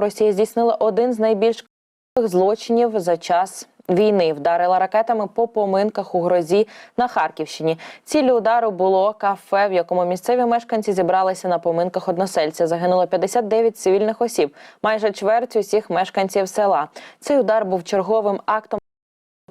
Росія здійснила один з найбільш злочинів за час війни. Вдарила ракетами по поминках у грозі на Харківщині. Ціллю удару було кафе, в якому місцеві мешканці зібралися на поминках односельця. Загинуло 59 цивільних осіб, майже чверть усіх мешканців села. Цей удар був черговим актом.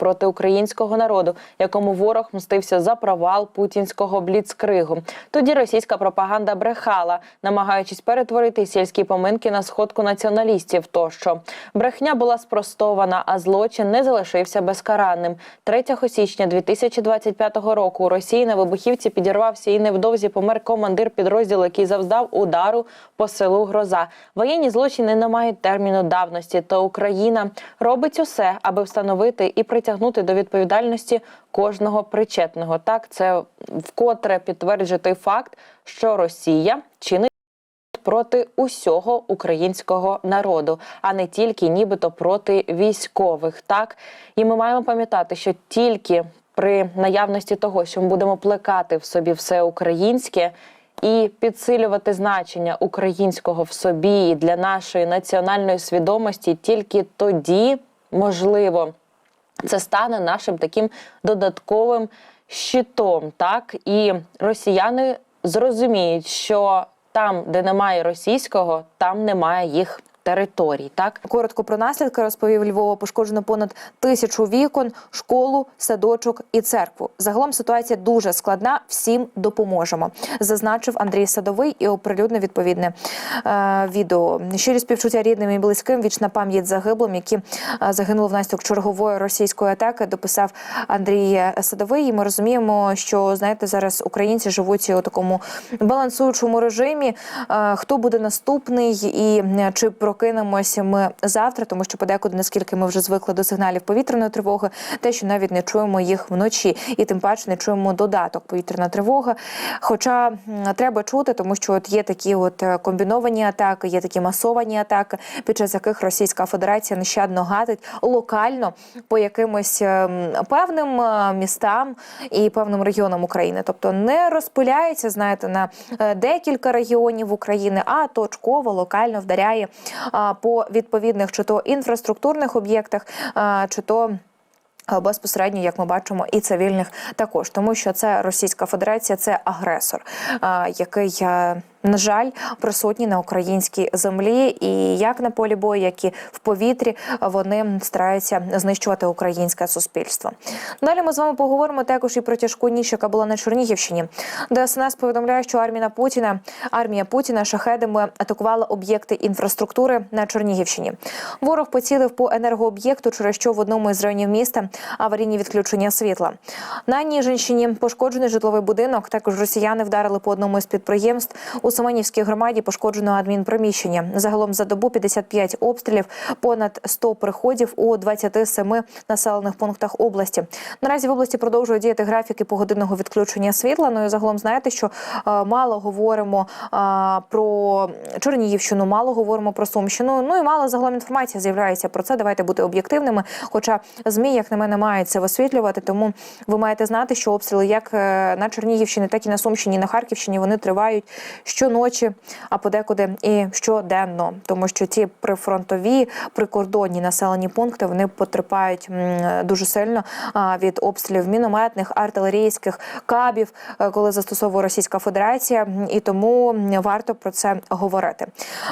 Проти українського народу, якому ворог мстився за провал путінського бліцкригу. Тоді російська пропаганда брехала, намагаючись перетворити сільські поминки на сходку націоналістів. Тощо брехня була спростована, а злочин не залишився безкаранним. 3 січня 2025 року у Росії на вибухівці підірвався і невдовзі помер командир підрозділу, який завдав удару по селу Гроза. Воєнні злочини не мають терміну давності. Та Україна робить усе, аби встановити і притягнути до відповідальності кожного причетного. Так це вкотре підтверджує факт, що Росія чинить проти усього українського народу, а не тільки нібито проти військових. Так і ми маємо пам'ятати, що тільки при наявності того, що ми будемо плекати в собі все українське. І підсилювати значення українського в собі і для нашої національної свідомості тільки тоді можливо це стане нашим таким додатковим щитом. Так і росіяни зрозуміють, що там, де немає російського, там немає їх. Територій, так Коротко про наслідки розповів Львова. Пошкоджено понад тисячу вікон, школу, садочок і церкву. Загалом ситуація дуже складна. Всім допоможемо, зазначив Андрій Садовий і оприлюднив відповідне е, відео. Щирі співчуття рідним і близьким. Вічна пам'ять загиблим, які е, загинули внаслідок чергової російської атаки. Дописав Андрій Садовий. І ми розуміємо, що знаєте, зараз українці живуть у такому балансуючому режимі. Е, хто буде наступний і е, чи прокинемося ми завтра, тому що подекуди, наскільки ми вже звикли до сигналів повітряної тривоги, те, що навіть не чуємо їх вночі, і тим паче не чуємо додаток повітряна тривога. Хоча треба чути, тому що от є такі от е, комбіновані атаки, є такі масовані атаки, під час яких Російська Федерація нещадно гатить локально по якимось ем, певним е, містам і певним регіонам України, тобто не розпиляється, знаєте, на е, декілька регіонів України, а точково локально вдаряє по відповідних чи то інфраструктурних об'єктах, чи то. Безпосередньо, як ми бачимо, і цивільних також, тому що це Російська Федерація, це агресор, який на жаль присутній на українській землі, і як на полі бою, як і в повітрі, вони стараються знищувати українське суспільство. Далі ми з вами поговоримо також і про тяжку ніч, яка була на Чернігівщині. ДСНС повідомляє, що армія Путіна, армія Путіна шахедами атакувала об'єкти інфраструктури на Чернігівщині. Ворог поцілив по енергооб'єкту, через що в одному із районів міста аварійні відключення світла. На Ніжинщині пошкоджений житловий будинок. Також росіяни вдарили по одному із підприємств. У Семенівській громаді пошкоджено адмінприміщення. Загалом за добу 55 обстрілів, понад 100 приходів у 27 населених пунктах області. Наразі в області продовжують діяти графіки погодинного відключення світла. Ну і загалом знаєте, що е, мало говоримо е, про Чернігівщину, мало говоримо про Сумщину. Ну і мало загалом інформація з'являється про це. Давайте бути об'єктивними. Хоча змі, як на мене, мають це висвітлювати. Тому ви маєте знати, що обстріли як е, на Чернігівщині, так і на Сумщині, на Харківщині вони тривають щоночі, а подекуди і щоденно, тому що ті прифронтові прикордонні населені пункти вони потерпають дуже сильно від обстрілів мінометних, артилерійських кабів, е, коли застосовує Російська Федерація, і тому варто про це говорити.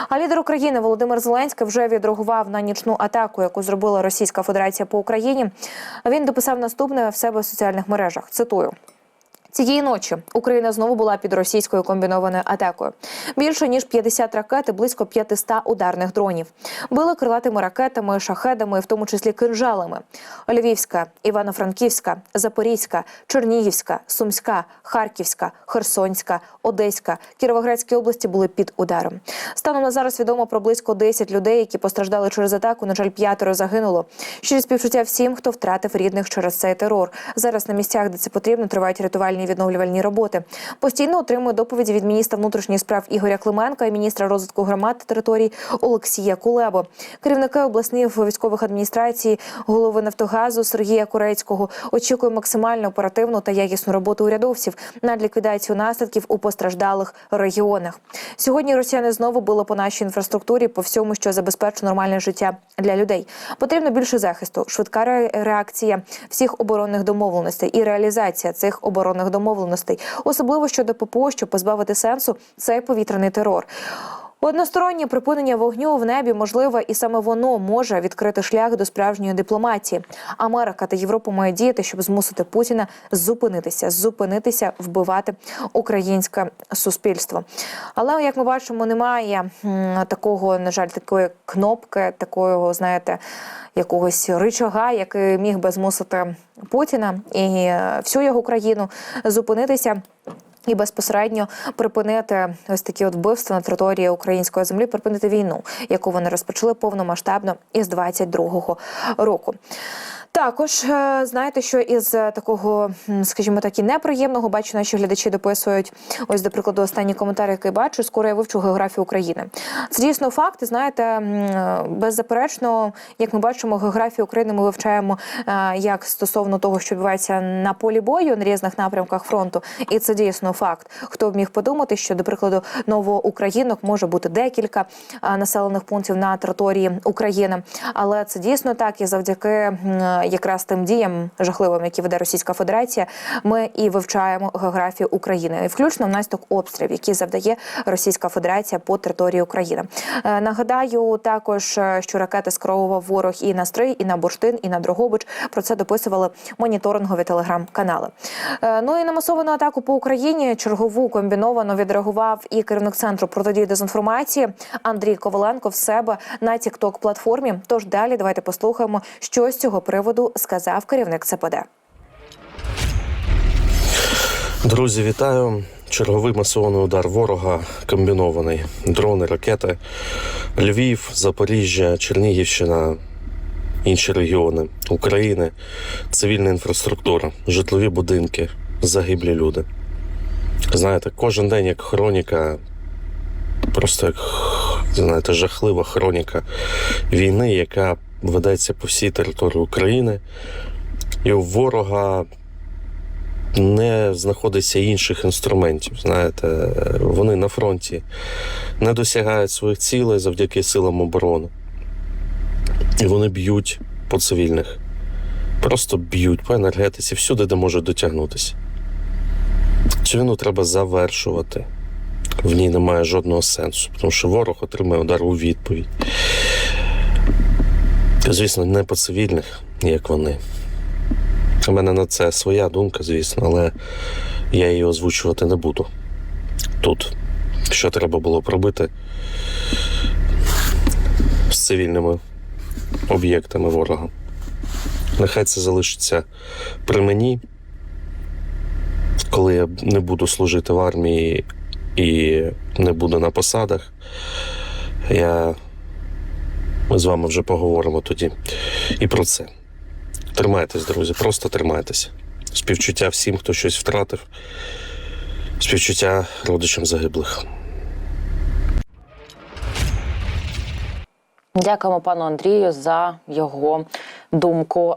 А лідер України Володимир Зеленський вже відреагував на нічну атаку, яку зробила Російська Федерація по Україні. Він дописав наступне в себе в соціальних мережах. Цитую. Цієї ночі Україна знову була під російською комбінованою атакою. Більше ніж 50 ракет і близько 500 ударних дронів. Били крилатими ракетами, шахедами, в тому числі кинжалами. Львівська, Івано-Франківська, Запорізька, Чернігівська, Сумська, Харківська, Херсонська, Одеська, Кіровоградські області були під ударом. Станом на зараз відомо про близько 10 людей, які постраждали через атаку. На жаль, п'ятеро загинуло. Щирі співчуття всім, хто втратив рідних через цей терор. Зараз на місцях, де це потрібно, тривають рятувальні будівельні відновлювальні роботи. Постійно отримує доповіді від міністра внутрішніх справ Ігоря Клименка і міністра розвитку громад та територій Олексія Кулебо. Керівники обласних військових адміністрацій, голови Нафтогазу Сергія Курецького очікує максимально оперативну та якісну роботу урядовців над ліквідацією наслідків у постраждалих регіонах. Сьогодні росіяни знову били по нашій інфраструктурі по всьому, що забезпечує нормальне життя для людей. Потрібно більше захисту, швидка реакція всіх оборонних домовленостей і реалізація цих оборонних домовленостей, особливо щодо ППО, щоб позбавити сенсу цей повітряний терор. Одностороннє припинення вогню в небі можливе, і саме воно може відкрити шлях до справжньої дипломатії. Америка та Європа мають діяти, щоб змусити Путіна зупинитися, зупинитися, вбивати українське суспільство. Але як ми бачимо, немає такого, на жаль, такої кнопки, такого, знаєте, якогось ричага, який міг би змусити Путіна і всю його країну зупинитися. І безпосередньо припинити ось такі от вбивства на території української землі, припинити війну, яку вони розпочали повномасштабно із 22-го року. Також е, знаєте, що із е, такого, скажімо так, і неприємного бачу, наші глядачі дописують. Ось, до прикладу, останній коментар, який бачу, скоро я вивчу географію України. Це дійсно факт. Знаєте, е, беззаперечно, як ми бачимо, географію України ми вивчаємо як стосовно того, що відбувається на полі бою на різних напрямках фронту, і це дійсно факт. Хто б міг подумати, що, до прикладу, новоукраїнок може бути декілька населених пунктів на території України, але це дійсно так, і завдяки якраз тим діям жахливим, які веде Російська Федерація, ми і вивчаємо географію України, і включно внаслідок обстрілів, які завдає Російська Федерація по території України. Е, Нагадаю також, е, що ракети скеровував ворог і на Стрий, і на Бурштин, і на Дрогобич. Про це дописували моніторингові телеграм-канали. Е, Ну і на масовану атаку по Україні чергову комбіновано відреагував і керівник центру протидії дезінформації Андрій Коваленко в себе на тікток платформі. Тож далі давайте послухаємо, що з цього приводу сказав керівник ЦПД. Друзі, вітаю. Черговий масований удар ворога комбінований. Дрони, ракети, Львів, Запоріжжя, Чернігівщина, інші регіони України, цивільна інфраструктура, житлові будинки, загиблі люди. Знаєте, кожен день як хроніка, просто як знаєте, жахлива хроніка війни, яка ведеться по всій території України. І у ворога не знаходиться інших інструментів. Знаєте, вони на фронті не досягають своїх цілей завдяки силам оборони. І вони б'ють по цивільних. Просто б'ють по енергетиці, всюди, де можуть дотягнутися. Цю війну треба завершувати. В ній немає жодного сенсу, тому що ворог отримає удар у відповідь. Звісно, не по цивільних, як вони. У мене на це своя думка, звісно, але я її озвучувати не буду. Тут. Що треба було б робити з цивільними об'єктами ворога. Нехай це залишиться при мені, коли я не буду служити в армії і не буду на посадах. Я... Ми з вами вже поговоримо тоді і про це. Тримайтесь, друзі, просто тримайтеся. Співчуття всім, хто щось втратив. Співчуття родичам загиблих. Дякуємо пану Андрію за його думку.